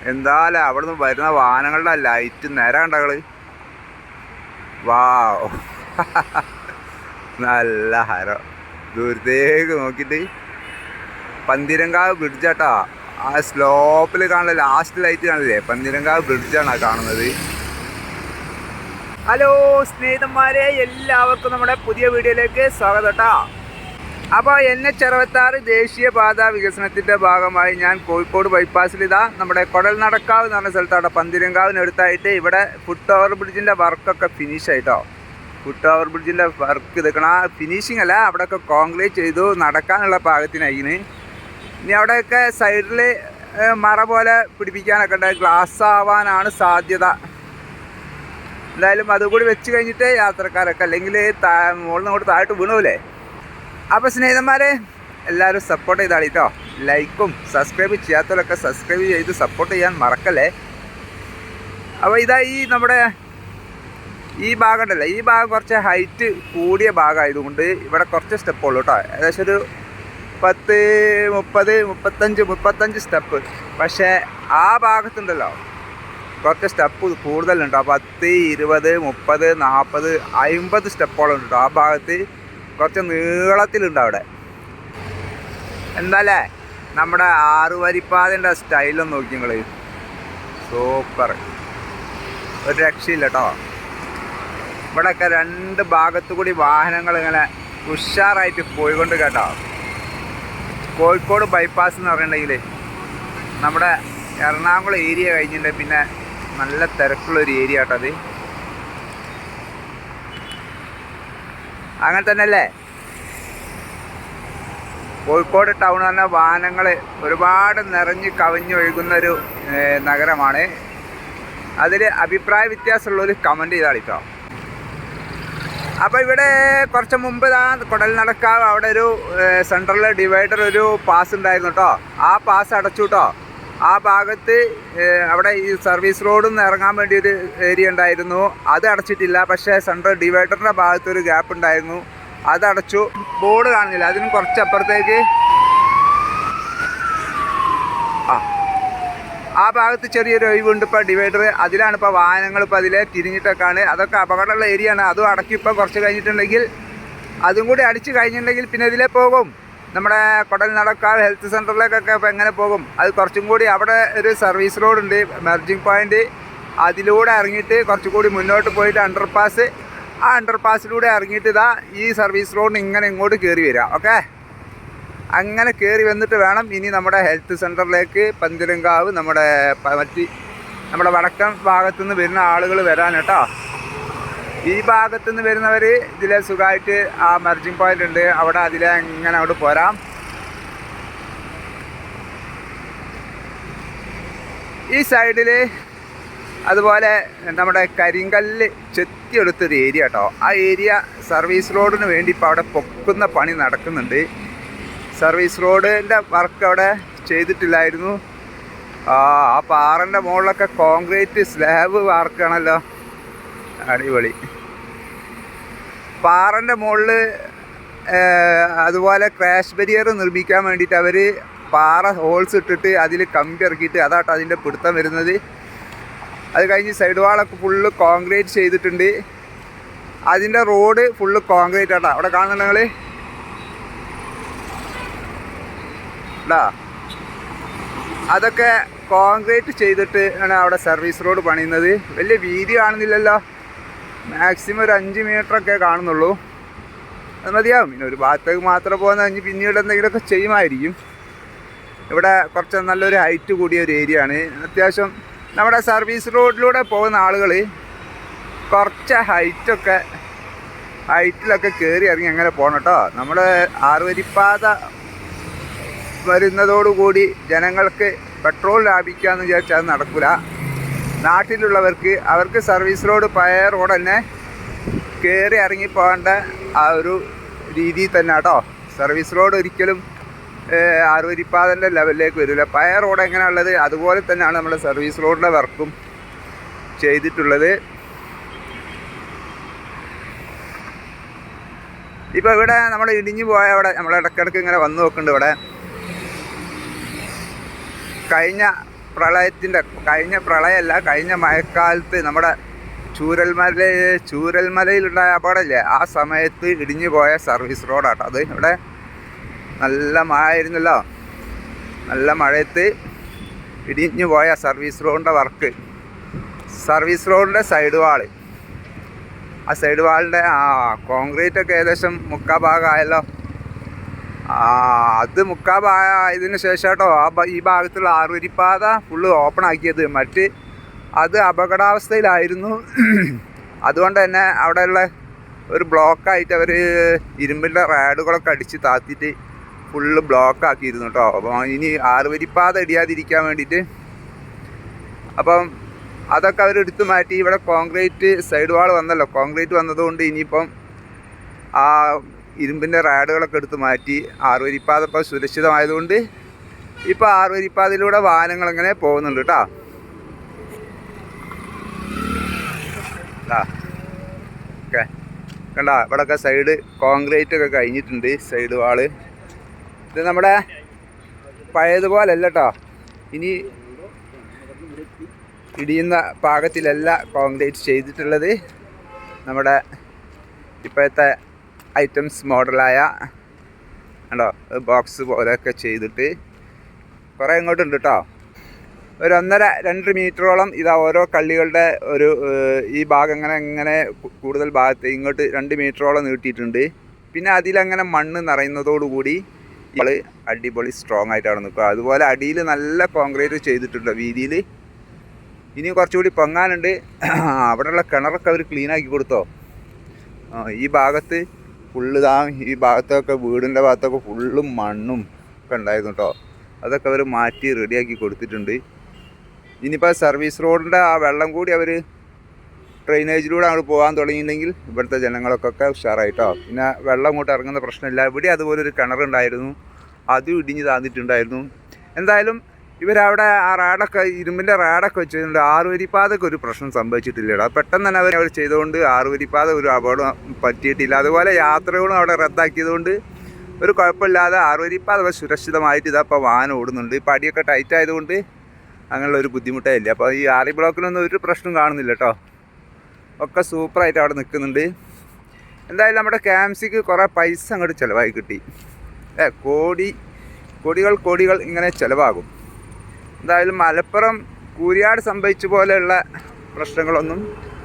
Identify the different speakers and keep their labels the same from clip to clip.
Speaker 1: എന്തായാലും അവിടെ നിന്ന് വരുന്ന വാഹനങ്ങളുടെ ലൈറ്റ് നേരെ കണ്ടകൾ വാ നല്ല ഹരം. ദൂരത്തേക്ക് നോക്കിയിട്ട്. പന്തിരങ്കാവ് ബ്രിഡ്ജാട്ടാ ആ സ്ലോപ്പിൽ കാണുന്ന ലാസ്റ്റ് ലൈറ്റ് കാണില്ലേ പന്തിരങ്കാവ് ബ്രിഡ്ജാണ് കാണുന്നത്. ഹലോ സ്നേഹിതന്മാരെ എല്ലാവർക്കും നമ്മുടെ പുതിയ വീഡിയോയിലേക്ക് സ്വാഗതം കേട്ടോ അപ്പോൾ എൻ എച്ച് അറുപത്താറ് ദേശീയപാത വികസനത്തിന്റെ ഭാഗമായി ഞാൻ കോഴിക്കോട് ബൈപ്പാസിൽ ഇതാ നമ്മുടെ കൊടൽ നടക്കാവ് എന്ന് പറഞ്ഞ സ്ഥലത്ത് അവിടെ പന്തിരങ്കാവിനടുത്തായിട്ട് ഇവിടെ ഫുട് ഓവർ ബ്രിഡ്ജിന്റെ വർക്കൊക്കെ ഫിനിഷ് ആയിട്ടോ. ഫുട് ഓവർ ബ്രിഡ്ജിന്റെ വർക്ക് ഇതൊക്കെ ആ ഫിനിഷിംഗ് അല്ല അവിടെയൊക്കെ കോൺക്രീറ്റ് ചെയ്തു നടക്കാനുള്ള പാകത്തിനായിന് ഇനി അവിടെയൊക്കെ സൈഡിൽ മറ പോലെ പിടിപ്പിക്കാനൊക്കെ ഉണ്ട്. ഗ്ലാസ് ആവാനാണ് സാധ്യത. എന്തായാലും അതുകൂടി വെച്ച് കഴിഞ്ഞിട്ട് യാത്രക്കാരൊക്കെ അല്ലെങ്കിൽ താ മുകളിൽ നിന്ന് താഴോട്ട് വീണൂലേ? അപ്പോൾ സ്നേഹിതന്മാരെ എല്ലാവരും സപ്പോർട്ട് ചെയ്താളി കേട്ടോ ലൈക്കും സബ്സ്ക്രൈബ് ചെയ്യാത്തവരൊക്കെ സബ്സ്ക്രൈബ് ചെയ്ത് സപ്പോർട്ട് ചെയ്യാൻ മറക്കല്ലേ? അപ്പോൾ ഇതാ ഈ നമ്മുടെ ഈ ഭാഗം ഉണ്ടല്ലോ? ഈ ഭാഗം കുറച്ച് ഹൈറ്റ് കൂടിയ ഭാഗമായതുകൊണ്ട് ഇവിടെ കുറച്ച് സ്റ്റെപ്പ് ഉള്ളൂ കേട്ടോ ഏകദേശം ഒരു പത്ത് മുപ്പത് മുപ്പത്തഞ്ച് മുപ്പത്തഞ്ച് സ്റ്റെപ്പ് പക്ഷേ ആ ഭാഗത്തുണ്ടല്ലോ കുറച്ച് സ്റ്റെപ്പ് കൂടുതലുണ്ട് പത്ത് ഇരുപത് മുപ്പത് നാൽപ്പത് അമ്പത് സ്റ്റെപ്പോളം ഉണ്ട് ആ ഭാഗത്ത്. കുറച്ച് നീളത്തിലുണ്ട് അവിടെ. എന്താല്ലേ? നമ്മുടെ ആറുവരിപ്പാതിന്റെ സ്റ്റൈലൊന്ന് നോക്കി നിങ്ങൾ സൂപ്പർ. ഒരു രക്ഷയില്ല കേട്ടോ ഇവിടെയൊക്കെ രണ്ട് ഭാഗത്തു കൂടി വാഹനങ്ങൾ ഇങ്ങനെ ഉഷാറായിട്ട് പോയിക്കൊണ്ട് കേട്ടോ. കോഴിക്കോട് ബൈപ്പാസ് എന്ന് പറഞ്ഞിട്ടുണ്ടെങ്കിൽ നമ്മുടെ എറണാകുളം ഏരിയ കഴിഞ്ഞിട്ടുണ്ടെങ്കിൽ പിന്നെ നല്ല തിരക്കുള്ളൊരു ഏരിയ കേട്ടോ അത്. അങ്ങനെ തന്നെയല്ലേ കോഴിക്കോട് ടൗൺ പറഞ്ഞ വാഹനങ്ങൾ ഒരുപാട് നിറഞ്ഞ് കവിഞ്ഞൊഴുകുന്നൊരു നഗരമാണ്. അതിൽ അഭിപ്രായ വ്യത്യാസമുള്ളൊരു കമന്റ് ചെയ്താളിട്ടോ. അപ്പോൾ ഇവിടെ കുറച്ച് മുമ്പ് ഇതാ കുടൽ നടക്കാവ് അവിടെ ഒരു സെൻട്രൽ ഡിവൈഡർ ഒരു പാസ് ഉണ്ടായിരുന്നു കേട്ടോ ആ പാസ് അടച്ചു കേട്ടോ ആ ഭാഗത്ത് അവിടെ ഈ സർവീസ് റോഡിൽ നിന്ന് ഇറങ്ങാൻ വേണ്ടി ഒരു ഏരിയ ഉണ്ടായിരുന്നു. അത് അടച്ചിട്ടില്ല. പക്ഷേ സെൻട്രൽ ഡിവൈഡറിന്റെ ഭാഗത്ത് ഒരു ഗ്യാപ്പ് ഉണ്ടായിരുന്നു. അത് അടച്ചു. ബോർഡ് കാണുന്നില്ല. അതിന് കുറച്ചപ്പുറത്തേക്ക് ആ. ആ ഭാഗത്ത് ചെറിയൊരു ഒഴിവുണ്ട് ഇപ്പോൾ ഡിവൈഡർ. അതിലാണ് ഇപ്പോൾ വാഹനങ്ങൾ ഇപ്പോൾ അതിലെ തിരിഞ്ഞിട്ടൊക്കെയാണ്. അതൊക്കെ അപകടമുള്ള ഏരിയ ആണ് അതും അടക്കി ഇപ്പോൾ കുറച്ച് കഴിഞ്ഞിട്ടുണ്ടെങ്കിൽ അതും കൂടി അടിച്ച് കഴിഞ്ഞിട്ടുണ്ടെങ്കിൽ പിന്നെ ഇതിലേ പോകും. നമ്മുടെ കൊടൽ നടക്കാവ് ഹെൽത്ത് സെന്ററിലേക്കൊക്കെ ഇപ്പോൾ എങ്ങനെ പോകും? അത് കുറച്ചും കൂടി അവിടെ ഒരു സർവീസ് റോഡ് ഉണ്ട് മെർജിങ് പോയിന്റ് അതിലൂടെ ഇറങ്ങിയിട്ട് കുറച്ചും കൂടി മുന്നോട്ട് പോയിട്ട് അണ്ടർപാസ് ആ അണ്ടർപാസിലൂടെ ഇറങ്ങിയിട്ട് ഇതാ ഈ സർവീസ് റോഡിന് ഇങ്ങനെ ഇങ്ങോട്ട് കയറി വരിക ഓക്കെ അങ്ങനെ കയറി വന്നിട്ട് വേണം ഇനി നമ്മുടെ ഹെൽത്ത് സെന്ററിലേക്ക് പന്തിരങ്കാവ് നമ്മുടെ മറ്റ് നമ്മുടെ വടക്കൻ ഭാഗത്തുനിന്ന് വരുന്ന ആളുകൾ വരാൻ കേട്ടോ? ഈ ഭാഗത്തു നിന്ന് വരുന്നവർ ഇതിലെ സുഖമായിട്ട് ആ മെർജിങ് പോയിന്റ് ഉണ്ട്. അവിടെ അതിലെ എങ്ങനെ അവിടെ പോരാം? ഈ സൈഡിൽ അതുപോലെ നമ്മുടെ കരിങ്കല്ല് ചെത്തിയെടുത്തൊരു ഏരിയ കേട്ടോ ആ ഏരിയ സർവീസ് റോഡിന് വേണ്ടി ഇപ്പോൾ അവിടെ പൊക്കുന്ന പണി നടക്കുന്നുണ്ട്. സർവീസ് റോഡിന്റെ വർക്ക് അവിടെ ചെയ്തിട്ടില്ലായിരുന്നു. ആ പാറന്റെ മുകളിലൊക്കെ കോൺക്രീറ്റ് സ്ലാബ് വാർക്കാണല്ലോ അടിപൊളി. പാറന്റെ മുകളിൽ അതുപോലെ ക്രാഷ് ബരിയർ നിർമ്മിക്കാൻ വേണ്ടിയിട്ട് അവർ പാറ ഹോൾസ് ഇട്ടിട്ട് അതിൽ കമ്പി ഇറക്കിയിട്ട് അതാട്ടോ അതിന്റെ പിടുത്തം വരുന്നത്. അത് കഴിഞ്ഞ് സൈഡ് വാളൊക്കെ ഫുള്ള് കോൺക്രീറ്റ് ചെയ്തിട്ടുണ്ട്. അതിന്റെ റോഡ് ഫുള്ള് കോൺക്രീറ്റ് ആട്ടോ. അവിടെ കാണുന്നുണ്ട് നിങ്ങൾ ഇടാ അതൊക്കെ കോൺക്രീറ്റ് ചെയ്തിട്ട് ആണ് അവിടെ സർവീസ് റോഡ് പണിയുന്നത്. വലിയ വീതി കാണുന്നില്ലല്ലോ. മാക്സിമം ഒരു അഞ്ച് മീറ്ററൊക്കെ കാണുന്നുള്ളൂ. അത് മതിയാവും. പിന്നെ ഒരു ഭാഗത്തേക്ക് മാത്രം പോകുന്ന കഴിഞ്ഞ് പിന്നീട് എന്തെങ്കിലുമൊക്കെ ചെയ്യുമായിരിക്കും. ഇവിടെ കുറച്ച് നല്ലൊരു ഹൈറ്റ് കൂടിയ ഒരു ഏരിയ ആണ്. അത്യാവശ്യം നമ്മുടെ സർവീസ് റോഡിലൂടെ പോകുന്ന ആളുകൾ കുറച്ച് ഹൈറ്റൊക്കെ ഹൈറ്റിലൊക്കെ കയറി ഇറങ്ങി അങ്ങനെ പോകണം കേട്ടോ. നമ്മൾ ആറുവരിപ്പാത വരുന്നതോടുകൂടി ജനങ്ങൾക്ക് പെട്രോൾ ലാഭിക്കുക എന്ന് വിചാരിച്ചാൽ നടക്കില്ല നാട്ടിലുള്ളവർക്ക് അവർക്ക് സർവീസ് റോഡ് പഴയ റോഡ് തന്നെ കയറി ഇറങ്ങി പോകേണ്ട ആ ഒരു രീതി തന്നെ കേട്ടോ സർവീസ് റോഡ് ഒരിക്കലും ആറുവരിപ്പാതന്റെ ലെവലിലേക്ക് വരില്ല. പഴയ റോഡ് എങ്ങനെയുള്ളത് അതുപോലെ തന്നെയാണ് നമ്മൾ സർവീസ് റോഡിന്റെ വർക്കും ചെയ്തിട്ടുള്ളത്. ഇപ്പോൾ ഇവിടെ നമ്മൾ ഇടിഞ്ഞു പോയ അവിടെ നമ്മൾ ഇടയ്ക്കിടയ്ക്ക് ഇങ്ങനെ വന്നു നോക്കുന്നുണ്ട് ഇവിടെ. കഴിഞ്ഞ പ്രളയത്തിന്റെ കഴിഞ്ഞ പ്രളയമല്ല കഴിഞ്ഞ മഴക്കാലത്ത് നമ്മുടെ ചൂരൽമല ചൂരൽമലയിലുണ്ടായ അപകടമില്ലേ? ആ സമയത്ത് ഇടിഞ്ഞു പോയ സർവീസ് റോഡാട്ടോ അത്. ഇവിടെ നല്ല മഴ ആയിരുന്നല്ലോ നല്ല മഴയത്ത് ഇടിഞ്ഞു പോയ സർവീസ് റോഡിന്റെ വർക്ക്. സർവീസ് റോഡിന്റെ സൈഡ് വാൾ ആ സൈഡ് വാളിന്റെ ആ കോൺക്രീറ്റ് ഒക്കെ ഏകദേശം മുക്കാ ഭാഗമായല്ലോ. ആ അത് മുക്കാ ഇതിന് ശേഷം കേട്ടോ ആ ഈ ഭാഗത്തുള്ള ആറുവരിപ്പാത ഫുള്ള് ഓപ്പൺ ആക്കിയത്. മറ്റ് അത് അപകടാവസ്ഥയിലായിരുന്നു. അതുകൊണ്ട് തന്നെ അവിടെയുള്ള ഒരു ബ്ലോക്കായിട്ട് അവർ ഇരുമ്പിന്റെ റാഡുകളൊക്കെ അടിച്ച് താത്തിയിട്ട് ഫുള്ള് ബ്ലോക്ക് ആക്കിയിരുന്നു കേട്ടോ അപ്പോൾ ഇനി ആറുവരിപ്പാത ഇടിയാതിരിക്കാൻ വേണ്ടിയിട്ട് അപ്പം അതൊക്കെ അവർ എടുത്തു മാറ്റി. ഇവിടെ കോൺക്രീറ്റ് സൈഡ് വാൾ വന്നല്ലോ. കോൺക്രീറ്റ് വന്നതുകൊണ്ട് ഇനിയിപ്പം ആ ഇരുമ്പിന്റെ റാഡുകളൊക്കെ എടുത്ത് മാറ്റി ആറുവരിപ്പാത ഇപ്പോൾ സുരക്ഷിതമായതുകൊണ്ട് ഇപ്പോൾ ആറുവരിപ്പാതയിലൂടെ വാഹനങ്ങൾ ഇങ്ങനെ പോകുന്നുണ്ട് കേട്ടോ ഓക്കെ. കണ്ട ഇവിടെയൊക്കെ സൈഡ് കോൺക്രീറ്റ് ഒക്കെ കഴിഞ്ഞിട്ടുണ്ട് സൈഡ് വാൾ. ഇത് നമ്മുടെ പഴയതുപോലെ അല്ല കേട്ടോ ഇനി ഇടിയുന്ന പാകത്തിലല്ല കോൺക്രീറ്റ് ചെയ്തിട്ടുള്ളത്. നമ്മുടെ ഇപ്പോഴത്തെ ഐറ്റംസ് മോഡലായ ഉണ്ടോ ബോക്സ് പോലെയൊക്കെ ചെയ്തിട്ട് കുറേ ഇങ്ങോട്ടുണ്ട് കേട്ടോ ഒരു ഒന്നര രണ്ട് മീറ്ററോളം ഇതാ ഓരോ കള്ളികളുടെ ഒരു ഈ ഭാഗം ഇങ്ങനെ ഇങ്ങനെ കൂടുതൽ ഭാഗത്ത് ഇങ്ങോട്ട് രണ്ട് മീറ്ററോളം നീട്ടിയിട്ടുണ്ട്. പിന്നെ അതിലങ്ങനെ മണ്ണ് നിറയുന്നതോടുകൂടി ഇയാൾ അടിപൊളി സ്ട്രോങ് ആയിട്ടാണ് നിൽക്കുക. അതുപോലെ അടിയിൽ നല്ല കോൺക്രീറ്റ് ചെയ്തിട്ടുണ്ട് വീതിയിൽ ഇനി കുറച്ചുകൂടി പൊങ്ങാനുണ്ട്. അവിടെയുള്ള കിണറൊക്കെ അവർ ക്ലീൻ ആക്കി കൊടുത്തോ. ഈ ഭാഗത്ത് ഫുള്ള് ഇതാ ഈ ഭാഗത്തൊക്കെ വീടിന്റെ ഭാഗത്തൊക്കെ ഫുള്ളും മണ്ണും ഒക്കെ ഉണ്ടായിരുന്നു കേട്ടോ അതൊക്കെ അവർ മാറ്റി റെഡിയാക്കി കൊടുത്തിട്ടുണ്ട്. ഇനിയിപ്പോൾ സർവീസ് റോഡിന്റെ ആ വെള്ളം കൂടി അവർ ഡ്രെയിനേജിലൂടെ അങ്ങോട്ട് പോകാൻ തുടങ്ങിയിട്ടുണ്ടെങ്കിൽ ഇവിടുത്തെ ജനങ്ങൾക്കൊക്കെ ഉഷാറായിട്ടോ പിന്നെ വെള്ളം അങ്ങോട്ട് ഇറങ്ങുന്ന പ്രശ്നമില്ല. ഇവിടെ അതുപോലെ ഒരു കിണറുണ്ടായിരുന്നു. അതും ഇടിഞ്ഞ് താന്നിട്ടുണ്ടായിരുന്നു. എന്തായാലും ഇവരവിടെ ആ റാഡൊക്കെ ഇരുമ്പിന്റെ റാഡൊക്കെ വെച്ചിട്ടുണ്ട്. ആറുവരിപ്പാതക്ക് ഒരു പ്രശ്നം സംഭവിച്ചിട്ടില്ലടാ. പെട്ടെന്ന് തന്നെ അവർ അവർ ചെയ്തുകൊണ്ട് ആറുവരിപ്പാത ഒരു അപകടം പറ്റിയിട്ടില്ല. അതുപോലെ യാത്രകളും അവിടെ റദ്ദാക്കിയതുകൊണ്ട് ഒരു കുഴപ്പമില്ലാതെ ആറുവരിപ്പാത സുരക്ഷിതമായിട്ട് ഇതാ ഇപ്പോൾ വാഹനം ഓടുന്നുണ്ട്. ഇപ്പോൾ അടിയൊക്കെ ടൈറ്റ് ആയതുകൊണ്ട് അങ്ങനെയുള്ള ഒരു ബുദ്ധിമുട്ടേ ഇല്ല അപ്പോൾ ഈ ആറി ബ്ലോക്കിലൊന്നും ഒരു പ്രശ്നം കാണുന്നില്ല കേട്ടോ ഒക്കെ സൂപ്പറായിട്ട് അവിടെ നിൽക്കുന്നുണ്ട്. എന്തായാലും നമ്മുടെ ക്യാംസിക്ക് കുറേ പൈസ അങ്ങോട്ട് ചിലവായി കിട്ടി. ഏ കോടി കോടികൾ കോടികൾ ഇങ്ങനെ ചിലവാകും. എന്തായാലും മലപ്പുറം കൂരിയാട് സംഭവിച്ച പോലെയുള്ള പ്രശ്നങ്ങളൊന്നും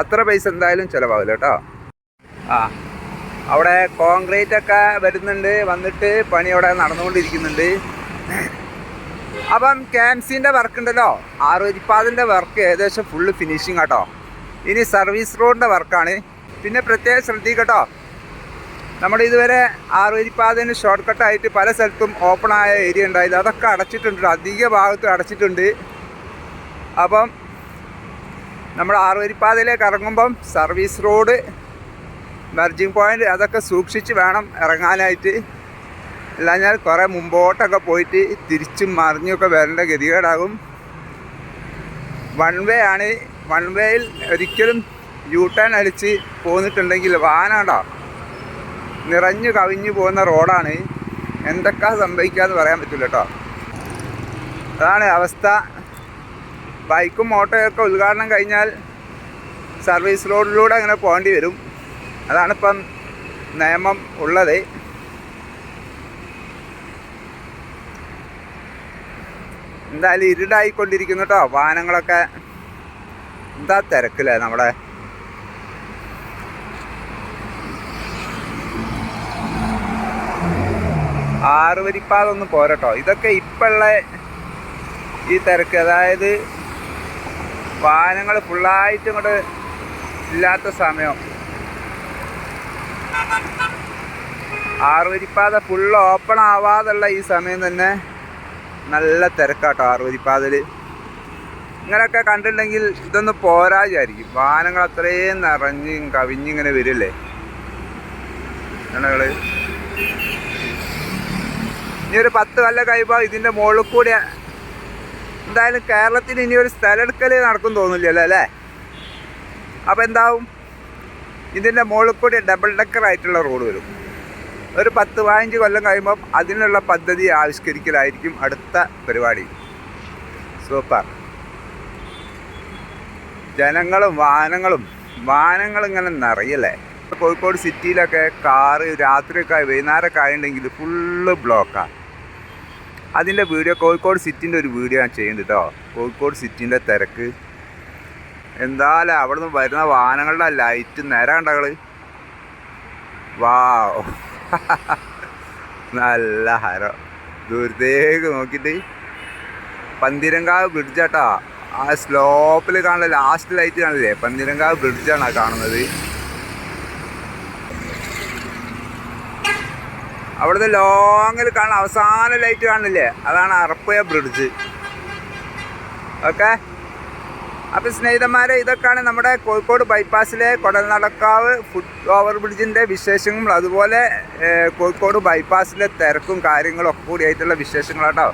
Speaker 1: അത്ര പൈസ എന്തായാലും ചിലവാകില്ല കേട്ടോ. ആ അവിടെ കോൺക്രീറ്റ് ഒക്കെ വരുന്നുണ്ട് വന്നിട്ട് പണി അവിടെ നടന്നുകൊണ്ടിരിക്കുന്നുണ്ട്. അപ്പം ക്യാൻസിന്റെ വർക്ക് ഉണ്ടല്ലോ. ആറുവരിപ്പാതിന്റെ വർക്ക് ഏകദേശം ഫുള്ള് ഫിനിഷിങ് കേട്ടോ ഇനി സർവീസ് റോഡിന്റെ വർക്കാണ് പിന്നെ പ്രത്യേകം ശ്രദ്ധിക്കട്ടോ നമ്മുടെ ഇതുവരെ ആറുവരിപ്പാതിന് ഷോർട്ട് കട്ടായിട്ട് പല സ്ഥലത്തും ഓപ്പൺ ആയ ഏരിയ ഉണ്ടായത്. അതൊക്കെ അടച്ചിട്ടുണ്ട്. അധിക ഭാഗത്തും അടച്ചിട്ടുണ്ട്. അപ്പം നമ്മൾ ആറുവരിപ്പാതയിലേക്ക് ഇറങ്ങുമ്പം സർവീസ് റോഡ് മെർജിങ് പോയിന്റ് അതൊക്കെ സൂക്ഷിച്ച് വേണം ഇറങ്ങാനായിട്ട്. അല്ലാഞ്ഞാൽ കുറേ മുമ്പോട്ടൊക്കെ പോയിട്ട് തിരിച്ചും മറിഞ്ഞൊക്കെ വരേണ്ട ഗതികേടാകും. വൺ വേ ആണ്. വൺ വേയിൽ ഒരിക്കലും യൂ ടേൺ അടിച്ച് പോന്നിട്ടുണ്ടെങ്കിൽ വാഹനമുണ്ടോ നിറഞ്ഞു കവിഞ്ഞു പോകുന്ന റോഡാണ്. എന്തൊക്കെ സംഭവിക്കാന്ന് പറയാൻ പറ്റില്ല കേട്ടോ. അതാണ് അവസ്ഥ. ബൈക്കും ഓട്ടോയൊക്കെ ഉദ്ഘാടനം കഴിഞ്ഞാൽ സർവീസ് റോഡിലൂടെ അങ്ങനെ പോകേണ്ടി വരും. അതാണിപ്പം നിയമം ഉള്ളത്. എന്തായാലും ഇരുടായിക്കൊണ്ടിരിക്കുന്നു കേട്ടോ വാഹനങ്ങളൊക്കെ. എന്താ തിരക്കില്ലേ നമ്മുടെ ആറ് വരിപ്പാതൊന്നും പോരട്ടോ. ഇതൊക്കെ ഇപ്പോഴുള്ള ഈ തിരക്ക്. അതായത് വാഹനങ്ങൾ ഫുള്ളായിട്ട് ഇങ്ങോട്ട് ഇല്ലാത്ത സമയം. ആറുവരിപ്പാത ഫുള്ള് ഓപ്പൺ ആവാതുള്ള ഈ സമയം തന്നെ നല്ല തിരക്കാട്ടോ ആറുവരിപ്പാതയിൽ ഇങ്ങനെയൊക്കെ കണ്ടിട്ടുണ്ടെങ്കിൽ ഇതൊന്ന് പോരാജായിരിക്കും വാഹനങ്ങൾ അത്രയും നിറഞ്ഞ് കവിഞ്ഞിങ്ങനെ വരില്ലേ? ജനങ്ങൾ ഇനി ഒരു പത്ത് കൊല്ലം കഴിയുമ്പോൾ ഇതിന്റെ മുകളിൽ കൂടി എന്തായാലും കേരളത്തിന് ഇനി ഒരു സ്ഥലമെടുക്കൽ നടക്കും തോന്നില്ലല്ലോ അല്ലേ? അപ്പോൾ എന്താവും? ഇതിന്റെ മുകളിൽ കൂടി ഡബിൾ ഡെക്കർ ആയിട്ടുള്ള റോഡ് വരും. ഒരു പത്ത് പതിനഞ്ച് കൊല്ലം കഴിയുമ്പം അതിനുള്ള പദ്ധതി ആവിഷ്കരിക്കലായിരിക്കും അടുത്ത പരിപാടി. സൂപ്പർ. ജനങ്ങളും വാഹനങ്ങളും വാഹനങ്ങൾ ഇങ്ങനെ നിറയല്ലേ? കോഴിക്കോട് സിറ്റിയിലൊക്കെ കാറ് രാത്രിയൊക്കെ വൈകുന്നേരമൊക്കെ ആയിട്ടുണ്ടെങ്കിൽ ഫുള്ള് ബ്ലോക്കാണ് അതിന്റെ വീഡിയോ കോഴിക്കോട് സിറ്റിന്റെ ഒരു വീഡിയോ ഞാൻ ചെയ്യുന്നുണ്ട് കേട്ടോ കോഴിക്കോട് സിറ്റിന്റെ തിരക്ക്. എന്തായാലും അവിടെ നിന്ന് വരുന്ന വാഹനങ്ങളുടെ ലൈറ്റ് നേരെ കണ്ടകൾ വാ നല്ല ഹരം. ദൂരത്തേക്ക് നോക്കിയിട്ട്. പന്തിരങ്കാവ് ബ്രിഡ്ജാട്ടാ ആ സ്ലോപ്പിൽ കാണുന്ന ലാസ്റ്റ് ലൈറ്റ് കാണില്ലേ പന്തിരങ്കാവ് ബ്രിഡ്ജാണ് കാണുന്നത്? അവിടുത്തെ ലോങ്ങിൽ കാണുന്ന അവസാന ലൈറ്റ് കാണില്ലേ? അതാണ് അറപ്പയ ബ്രിഡ്ജ് ഓക്കെ അപ്പം സ്നേഹിതന്മാരെ ഇതൊക്കെയാണ് നമ്മുടെ കോഴിക്കോട് ബൈപ്പാസിലെ കൊടൽനടക്കാവ് ഫുട് ഓവർ ബ്രിഡ്ജിന്റെ വിശേഷങ്ങളും അതുപോലെ കോഴിക്കോട് ബൈപ്പാസിലെ തിരക്കും കാര്യങ്ങളും ഒക്കെ കൂടി ആയിട്ടുള്ള വിശേഷങ്ങളാട്ടോ.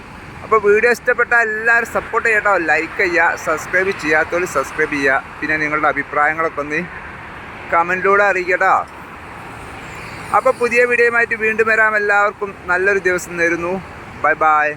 Speaker 1: അപ്പോൾ വീഡിയോ ഇഷ്ടപ്പെട്ട എല്ലാവരും സപ്പോർട്ട് ചെയ്യട്ടോ. ലൈക്ക് ചെയ്യുക സബ്സ്ക്രൈബ് ചെയ്യാത്തവർ സബ്സ്ക്രൈബ് ചെയ്യുക. പിന്നെ നിങ്ങളുടെ അഭിപ്രായങ്ങളൊക്കെ ഒന്ന് കമന്റിലൂടെ അറിയിക്കട്ടോ. അപ്പോൾ പുതിയ വീഡിയോയുമായിട്ട് വീണ്ടും വരാം. എല്ലാവർക്കും നല്ലൊരു ദിവസം നേരുന്നു. Bye bye